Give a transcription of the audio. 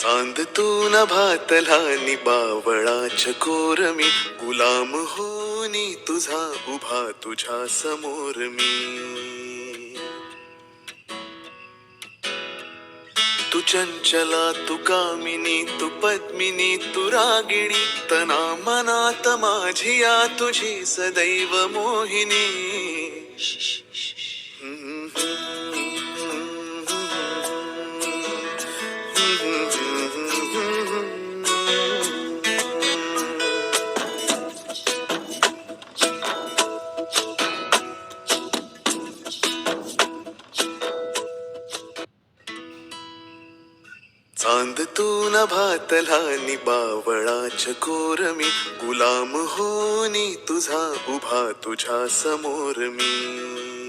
चांद तू न भातला बावळाच्या कोर मी गुलाम होनी तुझा उभा तुझ्या समोर मी. तू चंचला तू कामिनी तू पद्मिनी तू रागिणी तना मनात माझिया तुझी सदैव मोहिनी. चांद तू न भातला निबावळाच्या कोर मी. गुलाम होनी तुझा उभा तुझ्या समोर मी.